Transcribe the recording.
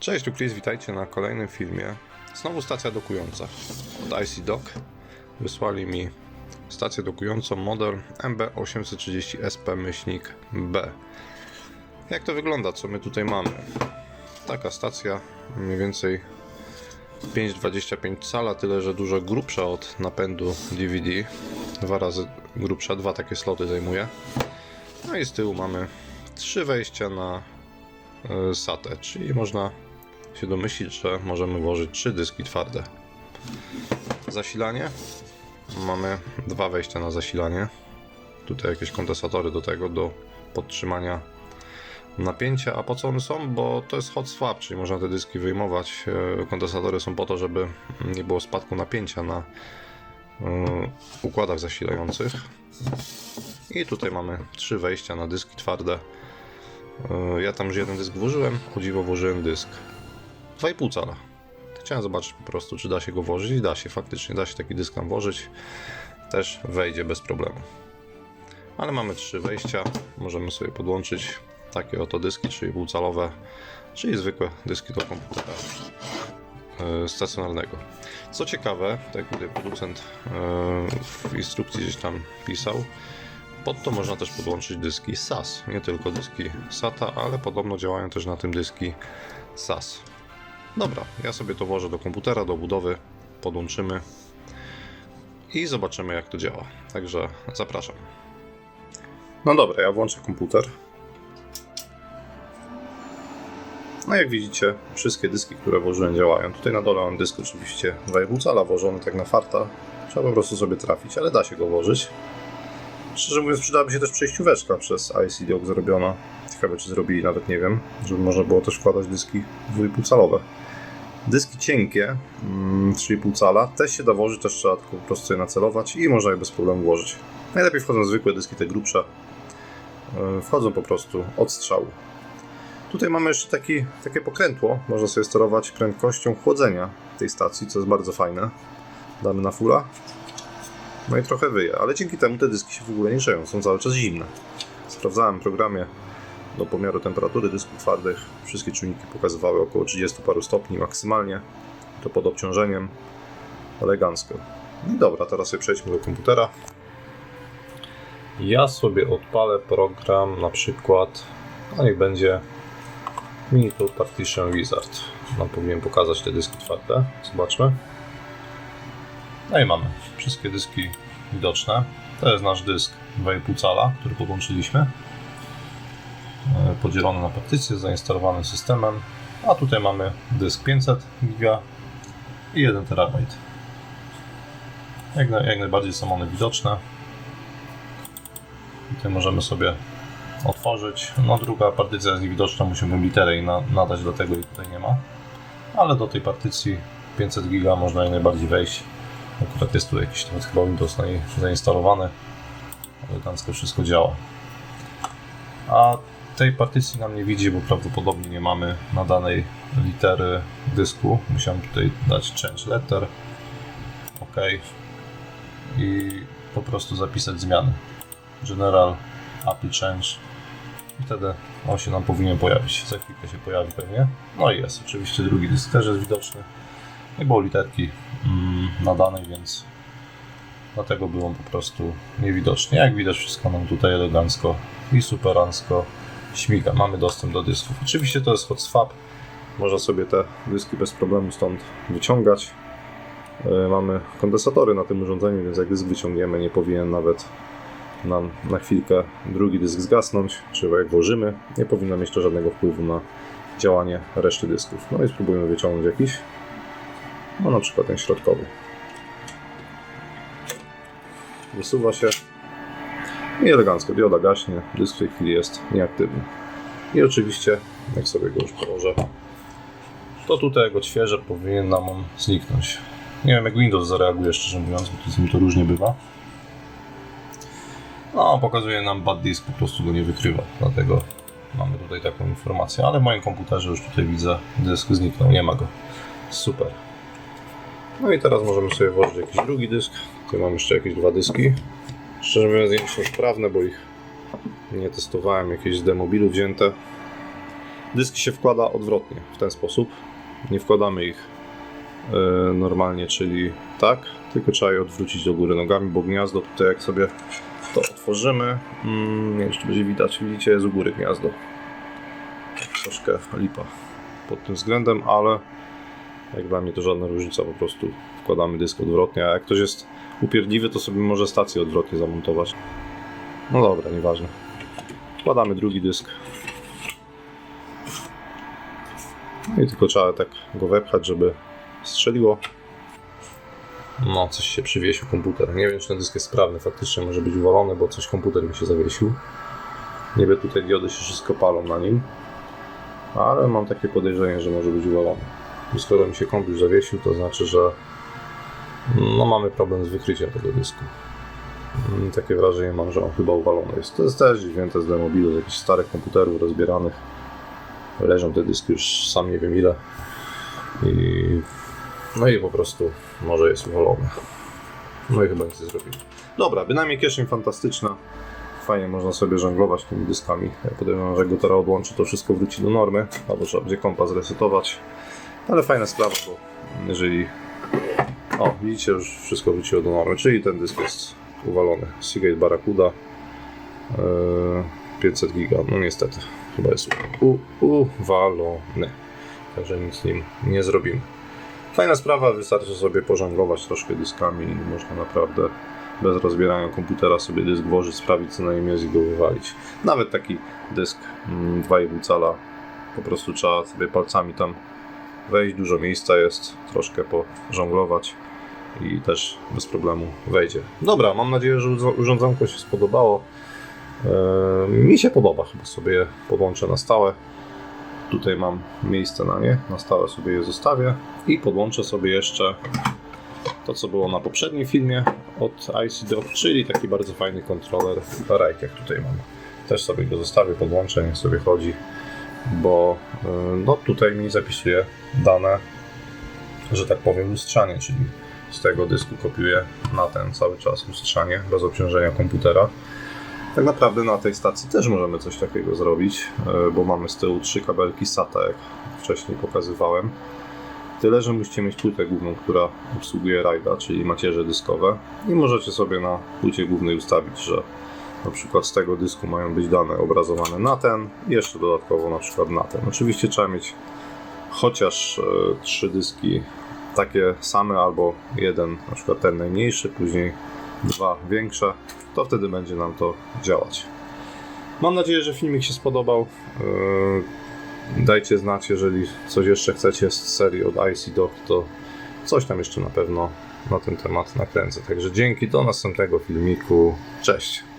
Cześć, tu Chris, witajcie na kolejnym filmie. Znowu stacja dokująca od IC Dock. Wysłali mi stację dokującą model MB830SP-B. Jak to wygląda? Co my tutaj mamy? Taka stacja, mniej więcej 5,25 cala, tyle że dużo grubsza od napędu DVD. Dwa razy grubsza, dwa takie sloty zajmuje. No i z tyłu mamy trzy wejścia na e, SATę, czyli można się domyślić, że możemy włożyć trzy dyski twarde. Zasilanie. Mamy dwa wejścia na zasilanie. Tutaj jakieś kondensatory do tego, do podtrzymania napięcia. A po co one są? Bo to jest hot swap, czyli można te dyski wyjmować. E, Kondensatory są po to, żeby nie było spadku napięcia na e, układach zasilających. I tutaj mamy trzy wejścia na dyski twarde. E, Ja tam już jeden dysk włożyłem, o dziwo włożyłem dysk 2,5 cala. Chciałem zobaczyć po prostu, czy da się go włożyć i da się, faktycznie da się taki dysk tam włożyć. Też wejdzie bez problemu. Ale mamy trzy wejścia, możemy sobie podłączyć takie oto dyski 3,5 calowe, czyli zwykłe dyski do komputera e, stacjonarnego. Co ciekawe, tak jak tutaj producent e, w instrukcji gdzieś tam pisał, pod to można też podłączyć dyski SAS. Nie tylko dyski SATA, ale podobno działają też na tym dyski SAS. Dobra, ja sobie to włożę do komputera, do budowy, podłączymy i zobaczymy jak to działa. Także zapraszam. No dobra, ja włączę komputer. No jak widzicie, wszystkie dyski, które włożyłem działają. Tutaj na dole mam dysk oczywiście 2,5 cala włożony tak na farta. Trzeba po prostu sobie trafić, ale da się go włożyć. Szczerze mówiąc, przydałaby się też przejścióweczka przez IC Dock zrobiona. Ciekawe, czy zrobili, nawet nie wiem, żeby można było też wkładać dyski 2,5 calowe. Dyski cienkie, mm, 3,5 cala, też się da włożyć, też trzeba tylko po prostu sobie nacelować i można je bez problemu włożyć. Najlepiej wchodzą zwykłe dyski, te grubsze. Yy, Wchodzą po prostu od strzału. Tutaj mamy jeszcze taki, takie pokrętło, można sobie sterować prędkością chłodzenia tej stacji, co jest bardzo fajne. Damy na fulla. No i trochę wyje, ale dzięki temu te dyski się w ogóle nie grzeją, są cały czas zimne. Sprawdzałem w programie do pomiaru temperatury dysków twardych. Wszystkie czujniki pokazywały około 30 paru stopni maksymalnie. To pod obciążeniem. Elegancko. No i dobra, teraz sobie przejdźmy do komputera. Ja sobie odpalę program na przykład, a niech będzie Minitul Partition Wizard. Nam powinien pokazać te dyski twarde. Zobaczmy. No i mamy wszystkie dyski widoczne. To jest nasz dysk 2,5 cala, który podłączyliśmy. E, Podzielony na partycje z zainstalowanym systemem. A tutaj mamy dysk 500 GB i 1 TB. Jak, jak najbardziej są one widoczne. Tutaj możemy sobie otworzyć. No druga partycja jest niewidoczna, musimy literę jej na, nadać, dlatego jej tutaj nie ma. Ale do tej partycji 500 GB można jak najbardziej wejść. Akurat jest tu jakiś nawet chyba Windows zainstalowany. Elegancko wszystko działa. A tej partycji nam nie widzi, bo prawdopodobnie nie mamy nadanej litery dysku. Musiałem tutaj dać change letter. OK. I po prostu zapisać zmiany. General API change. I wtedy on się nam powinien pojawić. Za chwilkę się pojawi pewnie. No i jest. Oczywiście drugi dysk też jest widoczny. Nie było literki mm, nadanej, więc dlatego był on po prostu niewidoczny. Jak widać, wszystko nam tutaj elegancko i superancko śmiga. Mamy dostęp do dysków. Oczywiście to jest hot swap. Można sobie te dyski bez problemu stąd wyciągać. E, Mamy kondensatory na tym urządzeniu, więc jak dysk wyciągniemy, nie powinien nawet nam na chwilkę drugi dysk zgasnąć, czy jak włożymy, nie powinno mieć to żadnego wpływu na działanie reszty dysków. No i spróbujemy wyciągnąć jakiś. No na przykład ten środkowy. Wysuwa się i elegancko dioda gaśnie, dysk w tej chwili jest nieaktywny. I oczywiście, jak sobie go już położę, to tutaj jak odświeżę powinien nam on zniknąć. Nie wiem jak Windows zareaguje szczerze mówiąc, bo z nim to różnie bywa. No, pokazuje nam bad disk, po prostu go nie wykrywa, dlatego mamy tutaj taką informację, ale w moim komputerze już tutaj widzę, dysk zniknął, nie ma go. Super. No i teraz możemy sobie włożyć jakiś drugi dysk. Tutaj mam jeszcze jakieś dwa dyski. Szczerze mówiąc, nie są sprawne, bo ich nie testowałem, jakieś z demobilu wzięte. Dyski się wkłada odwrotnie, w ten sposób. Nie wkładamy ich e, normalnie, czyli tak, tylko trzeba je odwrócić do góry nogami, bo gniazdo tutaj jak sobie to otworzymy, mm, to będzie widać, widzicie jest u góry gniazdo. Troszkę lipa pod tym względem, ale jak dla mnie to żadna różnica, po prostu wkładamy dysk odwrotnie, a jak ktoś jest upierdliwy, to sobie może stację odwrotnie zamontować. No dobra, nieważne. Wkładamy drugi dysk. No i tylko trzeba tak go wepchać, żeby strzeliło. No, coś się przywiesił komputer. Nie wiem, czy ten dysk jest sprawny. Faktycznie może być uwalony, bo coś komputer mi się zawiesił. Niby tutaj diody się wszystko palą na nim. Ale mam takie podejrzenie, że może być uwalony. I skoro mi się komputer zawiesił, to znaczy, że no, mamy problem z wykryciem tego dysku. Mm, Takie wrażenie mam, że on chyba uwalony jest. To jest też wzięte z demobilu, z jakichś starych komputerów rozbieranych. Leżą te dyski już sam nie wiem ile. I no i po prostu może jest uwalony. No i chyba nic nie zrobili. Dobra, bynajmniej kieszeń fantastyczna. Fajnie można sobie żonglować tymi dyskami. Ja podejrzewam, że jak go teraz odłączy, to wszystko wróci do normy. Albo trzeba będzie kompa zresetować. Ale fajna sprawa, bo jeżeli... O, widzicie, już wszystko wróciło do normy. Czyli ten dysk jest uwalony. Seagate Barracuda. Eee, 500 giga. No niestety, chyba jest u, uwalony. Także nic z nim nie zrobimy. Fajna sprawa, wystarczy sobie pożonglować troszkę dyskami i można naprawdę bez rozbierania komputera sobie dysk włożyć, sprawdzić co na nim jest i go wywalić. Nawet taki dysk mm, 2,5 cala po prostu trzeba sobie palcami tam wejść, dużo miejsca jest, troszkę pożonglować i też bez problemu wejdzie. Dobra, mam nadzieję, że urządzonko się spodobało. Eee, Mi się podoba, chyba sobie podłączę na stałe. Tutaj mam miejsce na nie, na stałe sobie je zostawię i podłączę sobie jeszcze to, co było na poprzednim filmie od IC czyli taki bardzo fajny kontroler Rike, jak tutaj mam. Też sobie go zostawię, podłączę, niech sobie chodzi, bo yy, no, tutaj mi zapisuje dane, że tak powiem, lustrzanie, czyli z tego dysku kopiuję na ten cały czas lustrzanie, bez obciążenia komputera. Tak naprawdę na tej stacji też możemy coś takiego zrobić, e, bo mamy z tyłu trzy kabelki SATA, jak wcześniej pokazywałem. Tyle, że musicie mieć płytę główną, która obsługuje RAIDa, czyli macierze dyskowe i możecie sobie na płycie głównej ustawić, że na przykład z tego dysku mają być dane obrazowane na ten i jeszcze dodatkowo na przykład na ten. Oczywiście trzeba mieć chociaż e, trzy dyski takie same albo jeden, na przykład ten najmniejszy, później dwa większe, to wtedy będzie nam to działać. Mam nadzieję, że filmik się spodobał. Yy, Dajcie znać, jeżeli coś jeszcze chcecie z serii od IC Dock, to coś tam jeszcze na pewno na ten temat nakręcę. Także dzięki, do następnego filmiku. Cześć!